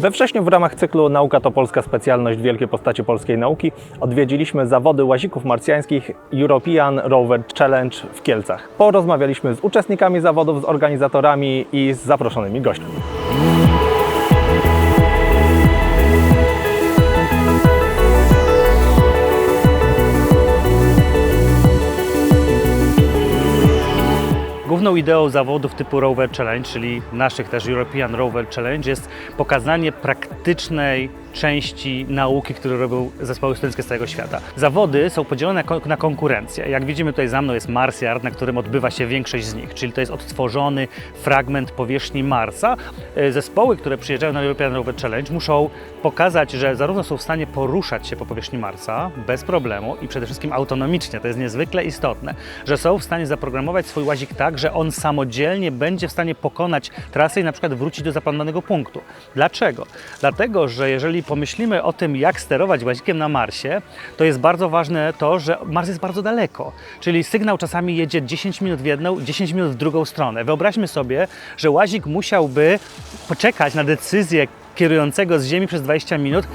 We wrześniu w ramach cyklu Nauka to Polska Specjalność Wielkie Postacie Polskiej Nauki odwiedziliśmy zawody łazików marsjańskich European Rover Challenge w Kielcach. Porozmawialiśmy z uczestnikami zawodów, z organizatorami i z zaproszonymi gośćmi. Główną ideą zawodów typu Rover Challenge, czyli naszych też European Rover Challenge, jest pokazanie praktycznej części nauki, które robią zespoły studenckie z całego świata. Zawody są podzielone na, kon- na konkurencje. Jak widzimy tutaj za mną jest Mars Yard, na którym odbywa się większość z nich, czyli to jest odtworzony fragment powierzchni Marsa. E, Zespoły, które przyjeżdżają na European Rover Challenge muszą pokazać, że zarówno są w stanie poruszać się po powierzchni Marsa bez problemu i przede wszystkim autonomicznie, to jest niezwykle istotne, że są w stanie zaprogramować swój łazik tak, że on samodzielnie będzie w stanie pokonać trasę i na przykład wrócić do zaplanowanego punktu. Dlaczego? Dlatego, że jeżeli pomyślimy o tym, jak sterować łazikiem na Marsie, to jest bardzo ważne to, że Mars jest bardzo daleko. Czyli sygnał czasami jedzie 10 minut w jedną, 10 minut w drugą stronę. Wyobraźmy sobie, że łazik musiałby poczekać na decyzję kierującego z Ziemi przez 20 minut,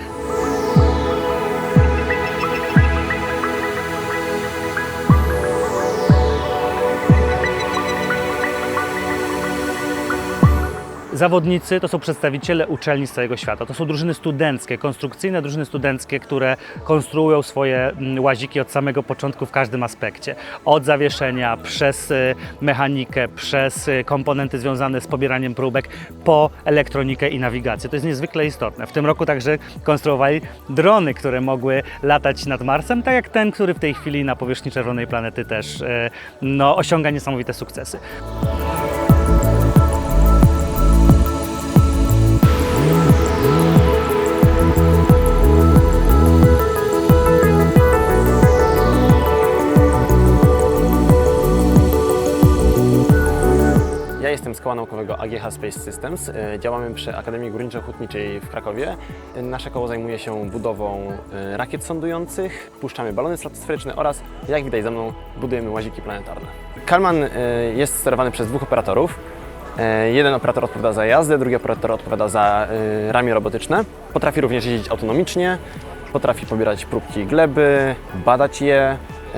Zawodnicy to są przedstawiciele uczelni z całego świata. To są drużyny studenckie, konstrukcyjne drużyny studenckie, które konstruują swoje mm, łaziki od samego początku w każdym aspekcie. Od zawieszenia, przez y, mechanikę, przez y, komponenty związane z pobieraniem próbek, po elektronikę i nawigację. To jest niezwykle istotne. W tym roku także konstruowali drony, które mogły latać nad Marsem, tak jak ten, który w tej chwili na powierzchni czerwonej planety też y, no, osiąga niesamowite sukcesy. Koła Naukowego AGH Space Systems. E, Działamy przy Akademii Górniczo-Hutniczej w Krakowie. E, Nasze koło zajmuje się budową e, rakiet sądujących, puszczamy balony stratosferyczne oraz, jak widać za mną, budujemy łaziki planetarne. Kalman jest sterowany przez dwóch operatorów. Jeden operator odpowiada za jazdę, drugi operator odpowiada za ramię robotyczne. Potrafi również jeździć autonomicznie, potrafi pobierać próbki gleby, badać je,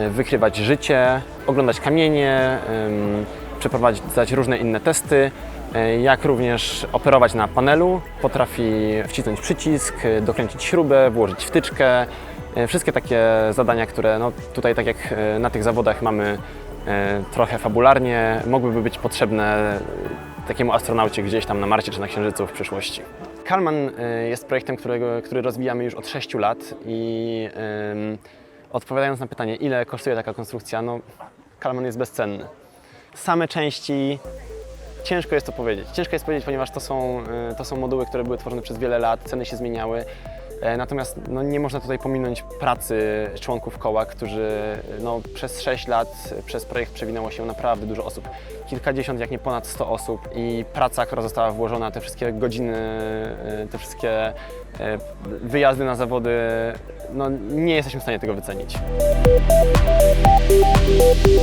wykrywać życie, oglądać kamienie, przeprowadzać różne inne testy, e, jak również operować na panelu. Potrafi wcisnąć przycisk, e, dokręcić śrubę, włożyć wtyczkę. E, Wszystkie takie zadania, które no, tutaj, tak jak na tych zawodach mamy trochę fabularnie, mogłyby być potrzebne takiemu astronaucie gdzieś tam na Marsie czy na Księżycu w przyszłości. Kalman jest projektem, którego, który rozwijamy już od 6 lat i em, odpowiadając na pytanie, ile kosztuje taka konstrukcja, no Kalman jest bezcenny. Same części ciężko jest to powiedzieć. Ciężko jest powiedzieć, ponieważ to są, e, to są moduły, które były tworzone przez wiele lat, ceny się zmieniały. E, Natomiast no, nie można tutaj pominąć pracy członków koła, którzy no, przez 6 lat przez projekt przewinęło się naprawdę dużo osób. Kilkadziesiąt, jak nie ponad 100 osób i praca, która została włożona, te wszystkie godziny, e, te wszystkie e, wyjazdy na zawody, no, nie jesteśmy w stanie tego wycenić.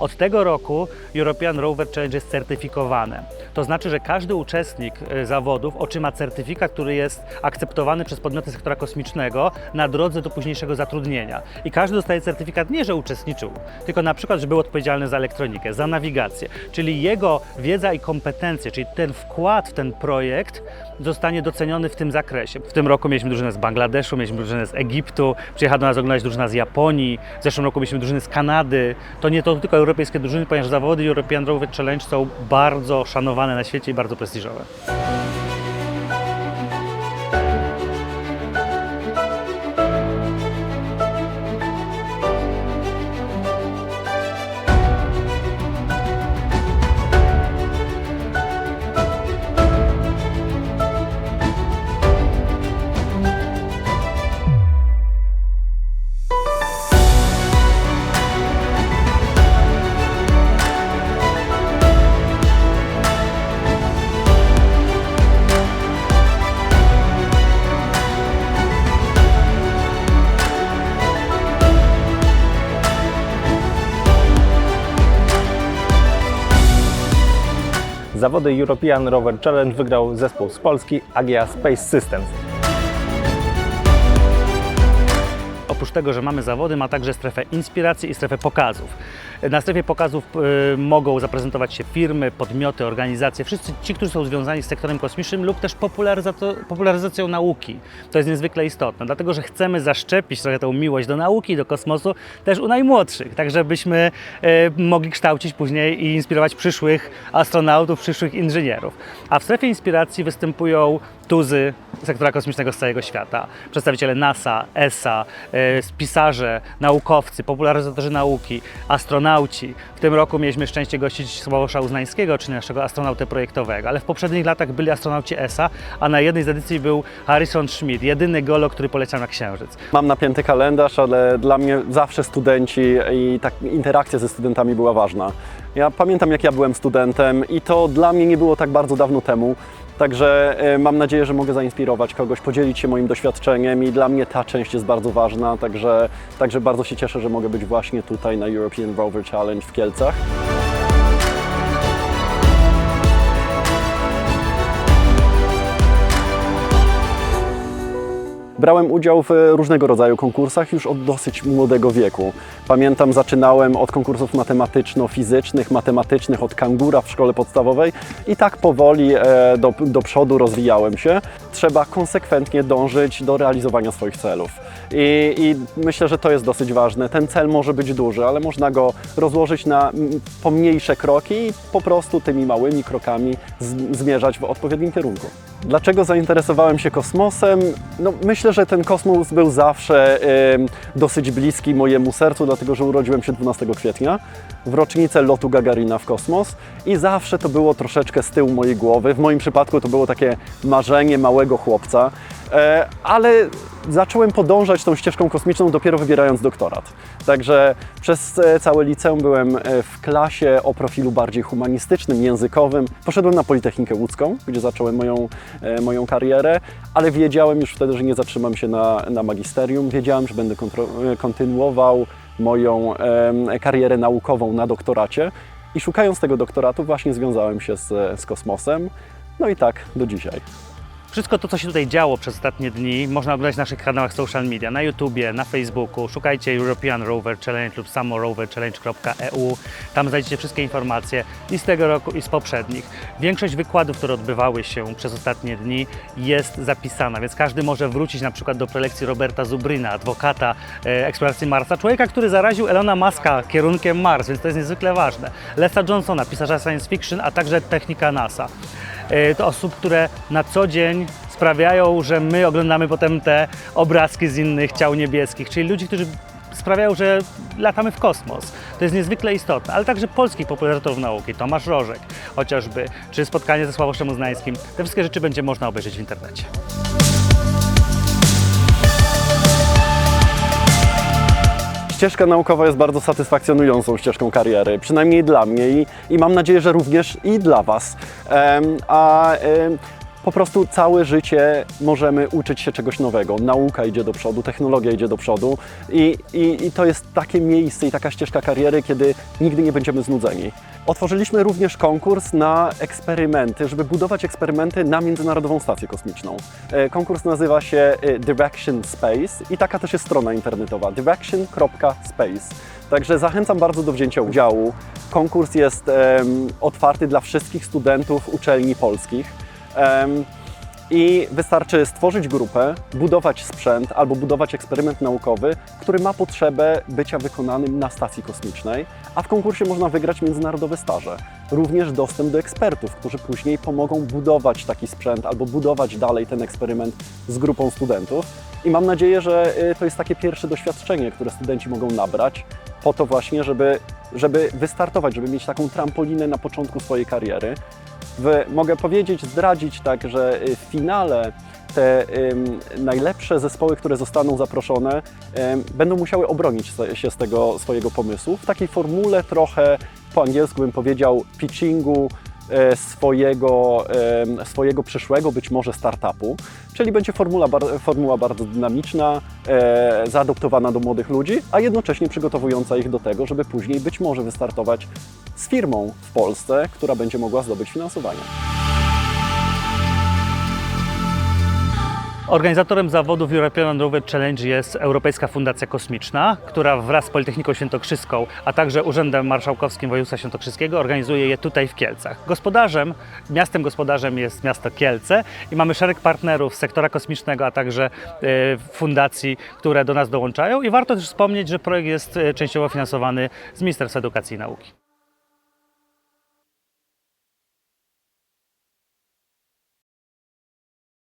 Od tego roku European Rover Challenge jest certyfikowane. To znaczy, że każdy uczestnik e, zawodów otrzyma certyfikat, który jest akceptowany przez podmioty sektora kosmicznego na drodze do późniejszego zatrudnienia. I każdy dostaje certyfikat nie, że uczestniczył, tylko na przykład, że był odpowiedzialny za elektronikę, za nawigację. Czyli jego wiedza i kompetencje, czyli ten wkład w ten projekt zostanie doceniony w tym zakresie. W tym roku mieliśmy drużynę z Bangladeszu, mieliśmy drużynę z Egiptu, przyjechała do nas oglądać drużyna z Japonii, w zeszłym roku mieliśmy drużyny z Kanady. To nie to tylko europejskie drużyny, ponieważ zawody European Rover Challenge są bardzo szanowane na świecie i bardzo prestiżowe. Zawody European Rover Challenge wygrał zespół z Polski AGA Space Systems. Oprócz tego, że mamy zawody, ma także strefę inspiracji i strefę pokazów. Na strefie pokazów y, mogą zaprezentować się firmy, podmioty, organizacje, wszyscy ci, którzy są związani z sektorem kosmicznym lub też popularyzacją nauki. To jest niezwykle istotne, dlatego że chcemy zaszczepić trochę tą miłość do nauki do kosmosu też u najmłodszych, tak żebyśmy y, mogli kształcić później i inspirować przyszłych astronautów, przyszłych inżynierów. A w strefie inspiracji występują tuzy sektora kosmicznego z całego świata, przedstawiciele NASA, ESA, e, pisarze, naukowcy, popularyzatorzy nauki, astronauci. W tym roku mieliśmy szczęście gościć Sławosza Uznańskiego, czyli naszego astronautę projektowego, ale w poprzednich latach byli astronauci ESA, a na jednej z edycji był Harrison Schmitt, jedyny geolog, który poleciał na Księżyc. Mam napięty kalendarz, ale dla mnie zawsze studenci i tak interakcja ze studentami była ważna. Ja pamiętam, jak ja byłem studentem i to dla mnie nie było tak bardzo dawno temu. Także e, mam nadzieję, że mogę zainspirować kogoś, podzielić się moim doświadczeniem i dla mnie ta część jest bardzo ważna, także, także bardzo się cieszę, że mogę być właśnie tutaj na European Rover Challenge w Kielcach. Brałem udział w różnego rodzaju konkursach już od dosyć młodego wieku. Pamiętam, zaczynałem od konkursów matematyczno-fizycznych, matematycznych od kangura w szkole podstawowej i tak powoli e, do, do przodu rozwijałem się. Trzeba konsekwentnie dążyć do realizowania swoich celów. I, I myślę, że to jest dosyć ważne. Ten cel może być duży, ale można go rozłożyć na pomniejsze kroki i po prostu tymi małymi krokami zmierzać w odpowiednim kierunku. Dlaczego zainteresowałem się kosmosem? No, myślę, że ten kosmos był zawsze em, dosyć bliski mojemu sercu, dlatego że urodziłem się 12 kwietnia w rocznicę lotu Gagarina w kosmos i zawsze to było troszeczkę z tyłu mojej głowy. W moim przypadku to było takie marzenie małego chłopca, e, ale zacząłem podążać tą ścieżką kosmiczną dopiero wybierając doktorat. Także przez e, całe liceum byłem e, w klasie o profilu bardziej humanistycznym, językowym. Poszedłem na Politechnikę Łódzką, gdzie zacząłem moją, moją karierę, ale wiedziałem już wtedy, że nie zatrzymam się na, na magisterium. Wiedziałem, że będę kontynuował moją karierę naukową na doktoracie i szukając tego doktoratu właśnie związałem się z, z kosmosem. No i tak do dzisiaj. Wszystko to, co się tutaj działo przez ostatnie dni, można oglądać w naszych kanałach social media, na YouTubie, na Facebooku. Szukajcie European Rover Challenge lub samoroverchallenge.eu. Tam znajdziecie wszystkie informacje i z tego roku, i z poprzednich. Większość wykładów, które odbywały się przez ostatnie dni, jest zapisana, więc każdy może wrócić na przykład do prelekcji Roberta Zubryna, adwokata e, eksploracji Marsa, człowieka, który zaraził Elona Muska kierunkiem Mars, więc to jest niezwykle ważne. Lesa Johnsona, pisarza science fiction, a także technika NASA. E, to osób, które na co dzień sprawiają, że my oglądamy potem te obrazki z innych ciał niebieskich, czyli ludzi, którzy sprawiają, że latamy w kosmos. To jest niezwykle istotne, ale także polskich popularyzatorów nauki, Tomasz Rożek chociażby, czy spotkanie ze Sławoszem Uznańskim. Te wszystkie rzeczy będzie można obejrzeć w internecie. Ścieżka naukowa jest bardzo satysfakcjonującą ścieżką kariery, przynajmniej dla mnie i, i mam nadzieję, że również i dla Was. A po prostu całe życie możemy uczyć się czegoś nowego. Nauka idzie do przodu, technologia idzie do przodu i, i, i to jest takie miejsce i taka ścieżka kariery, kiedy nigdy nie będziemy znudzeni. Otworzyliśmy również konkurs na eksperymenty, żeby budować eksperymenty na Międzynarodową Stację Kosmiczną. E, Konkurs nazywa się e, Direction Space i taka też jest strona internetowa direction.space. Także zachęcam bardzo do wzięcia udziału. Konkurs jest em, otwarty dla wszystkich studentów uczelni polskich. I wystarczy stworzyć grupę, budować sprzęt albo budować eksperyment naukowy, który ma potrzebę bycia wykonanym na stacji kosmicznej, a w konkursie można wygrać międzynarodowe staże. Również dostęp do ekspertów, którzy później pomogą budować taki sprzęt albo budować dalej ten eksperyment z grupą studentów. I mam nadzieję, że y, to jest takie pierwsze doświadczenie, które studenci mogą nabrać, po to właśnie, żeby, żeby wystartować, żeby mieć taką trampolinę na początku swojej kariery. W, mogę powiedzieć, zdradzić tak, że y, w finale te najlepsze zespoły, które zostaną zaproszone, będą musiały obronić się z tego swojego pomysłu. W takiej formule trochę, po angielsku bym powiedział, pitchingu, e, swojego, swojego przyszłego być może startupu, czyli będzie formuła, formuła bardzo dynamiczna, e, zaadoptowana do młodych ludzi, a jednocześnie przygotowująca ich do tego, żeby później być może wystartować z firmą w Polsce, która będzie mogła zdobyć finansowanie. Organizatorem zawodów European Rover Challenge jest Europejska Fundacja Kosmiczna, która wraz z Politechniką Świętokrzyską, a także Urzędem Marszałkowskim Województwa Świętokrzyskiego organizuje je tutaj w Kielcach. Gospodarzem, miastem gospodarzem jest miasto Kielce i mamy szereg partnerów z sektora kosmicznego, a także e, fundacji, które do nas dołączają i warto też wspomnieć, że projekt jest e, częściowo finansowany z Ministerstwa Edukacji i Nauki.